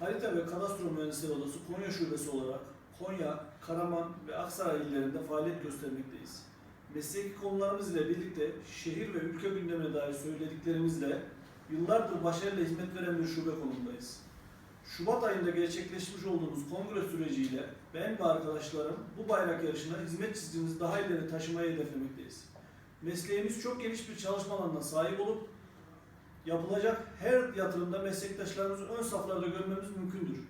Harita ve Kadastro Mühendisleri Odası Konya Şubesi olarak Konya, Karaman ve Aksaray illerinde faaliyet göstermekteyiz. Mesleki konularımız ile birlikte şehir ve ülke gündemine dair söylediklerimizle yıllardır başarıyla hizmet veren bir şube konumundayız. Şubat ayında gerçekleşmiş olduğumuz kongre süreciyle ben ve arkadaşlarım bu bayrak yarışına hizmet çizgimizi daha ileri taşımayı hedeflemekteyiz. Mesleğimiz çok geniş bir çalışma alanına sahip olup yapılacak her yatırımda meslektaşlarımızı ön saflarda görmemiz mümkündür.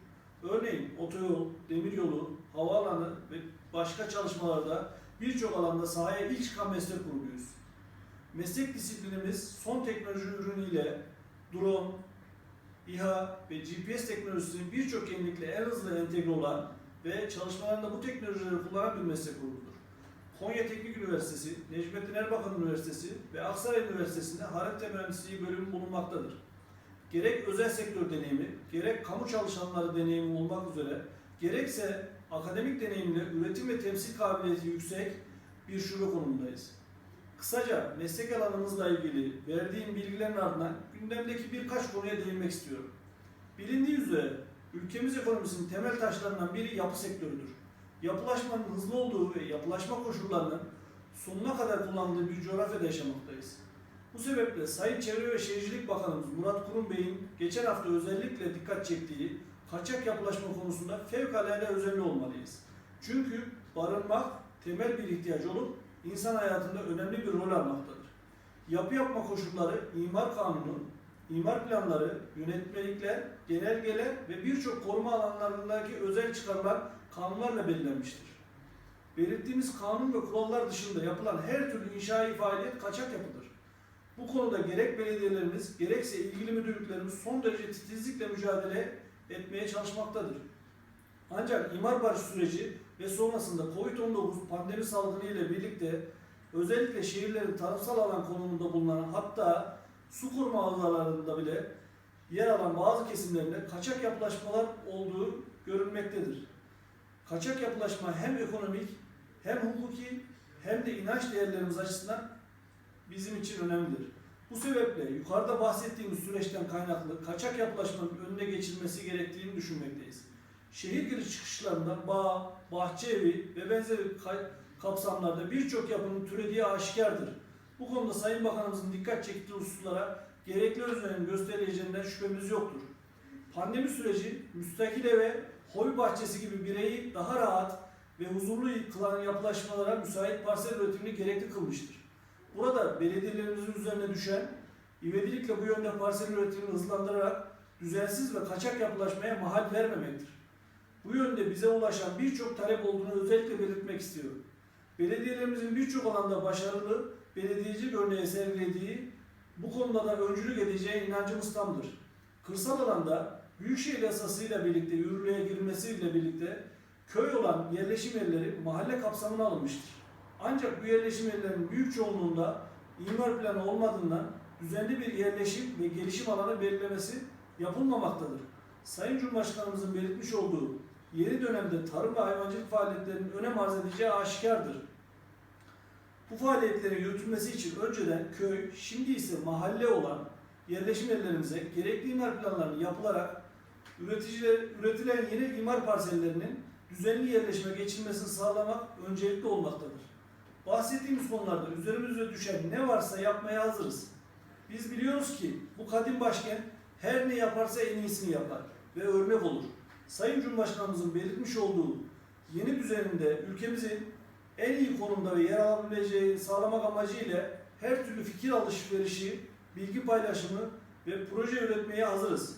Örneğin otoyol, demiryolu, havaalanı ve başka çalışmalarda birçok alanda sahaya ilk çıkan meslek grubuyuz. Meslek disiplinimiz son teknoloji ürünüyle drone, İHA ve GPS teknolojisinin birçok yenilikle en hızlı entegre olan ve çalışmalarında bu teknolojileri kullanan bir meslek grubudur. Konya Teknik Üniversitesi, Necmettin Erbakan Üniversitesi ve Aksaray Üniversitesi'nde harita mühendisliği bölümü bulunmaktadır. Gerek özel sektör deneyimi, gerek kamu çalışanları deneyimi olmak üzere, gerekse akademik deneyimle üretim ve temsil kabiliyeti yüksek bir şube konumundayız. Kısaca meslek alanımızla ilgili verdiğim bilgilerin ardından gündemdeki birkaç konuya değinmek istiyorum. Bilindiği üzere ülkemiz ekonomisinin temel taşlarından biri yapı sektörüdür. Yapılaşmanın hızlı olduğu ve yapılaşma koşullarının sonuna kadar kullanıldığı bir coğrafyada yaşamaktayız. Bu sebeple Sayın Çevre ve Şehircilik Bakanımız Murat Kurum Bey'in geçen hafta özellikle dikkat çektiği kaçak yapılaşma konusunda fevkalade özenli olmalıyız. Çünkü barınmak temel bir ihtiyaç olup insan hayatında önemli bir rol almaktadır. Yapı yapma koşulları imar kanunu, imar planları, yönetmelikler, genelgeler ve birçok koruma alanlarındaki özel çıkarılan kanunlarla belirlenmiştir. Belirttiğimiz kanun ve kurallar dışında yapılan her türlü inşai faaliyet kaçak yapıdır. Bu konuda gerek belediyelerimiz gerekse ilgili müdürlüklerimiz son derece titizlikle mücadele etmeye çalışmaktadır. Ancak imar barış süreci ve sonrasında Covid-19 pandemi salgını ile birlikte özellikle şehirlerin tarımsal alan konumunda bulunan hatta su koruma havzalarında bile yer alan bazı kesimlerinde kaçak yapılaşmalar olduğu görülmektedir. Kaçak yapılaşma hem ekonomik hem hukuki hem de inanç değerlerimiz açısından bizim için önemlidir. Bu sebeple yukarıda bahsettiğimiz süreçten kaynaklı kaçak yapılaşmanın önüne geçilmesi gerektiğini düşünmekteyiz. Şehir giriş çıkışlarında bağ, bahçe evi ve benzeri kapsamlarda birçok yapının türediği aşikardır. Bu konuda Sayın Bakanımızın dikkat çektiği hususlara gerekli özenin gösterileceğinden şüphemiz yoktur. Pandemi süreci müstakil eve, hobi bahçesi gibi bireyi daha rahat ve huzurlu kılan yapılaşmalara müsait parsel üretimini gerekli kılmıştır. Burada belediyelerimizin üzerine düşen ivedilikle bu yönde parsel üretimini hızlandırarak düzensiz ve kaçak yapılaşmaya mahal vermemektir. Bu yönde bize ulaşan birçok talep olduğunu özellikle belirtmek istiyorum. Belediyelerimizin birçok alanda başarılı belediyecilik örneği sergilediği bu konuda da öncülük edeceği inancımız tamdır. Kırsal alanda Büyükşehir Yasası'yla birlikte yürürlüğe girmesiyle birlikte köy olan yerleşim yerleri mahalle kapsamına alınmıştır. Ancak bu yerleşim yerlerinin büyük çoğunluğunda imar planı olmadığından düzenli bir yerleşim ve gelişim alanı belirlemesi yapılmamaktadır. Sayın Cumhurbaşkanımızın belirtmiş olduğu yeni dönemde tarım ve hayvancılık faaliyetlerinin önem arz edeceği aşikardır. Bu faaliyetlerin yürütülmesi için önceden köy, şimdi ise mahalle olan yerleşim yerlerimize gerekli imar planlarının yapılarak üreticiler, üretilen yeni imar parsellerinin düzenli yerleşime geçilmesini sağlamak öncelikli olmaktadır. Bahsettiğimiz konularda üzerimize düşen ne varsa yapmaya hazırız. Biz biliyoruz ki bu kadim başkent her ne yaparsa en iyisini yapar ve örnek olur. Sayın Cumhurbaşkanımızın belirtmiş olduğu yeni düzeninde ülkemizin en iyi konumda ve yer alabileceği sağlamak amacıyla her türlü fikir alışverişi, bilgi paylaşımı ve proje üretmeye hazırız.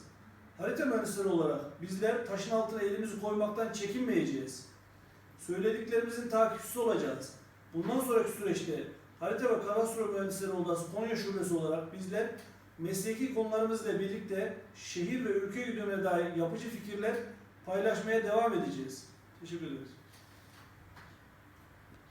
Harita mühendisleri olarak bizler taşın altına elimizi koymaktan çekinmeyeceğiz. Söylediklerimizin takipçisi olacağız. Bundan sonraki süreçte harita ve kadastro mühendisleri odası Konya şubesi olarak bizler mesleki konularımızla birlikte şehir ve ülke gündemine dair yapıcı fikirler paylaşmaya devam edeceğiz. Teşekkür ederiz.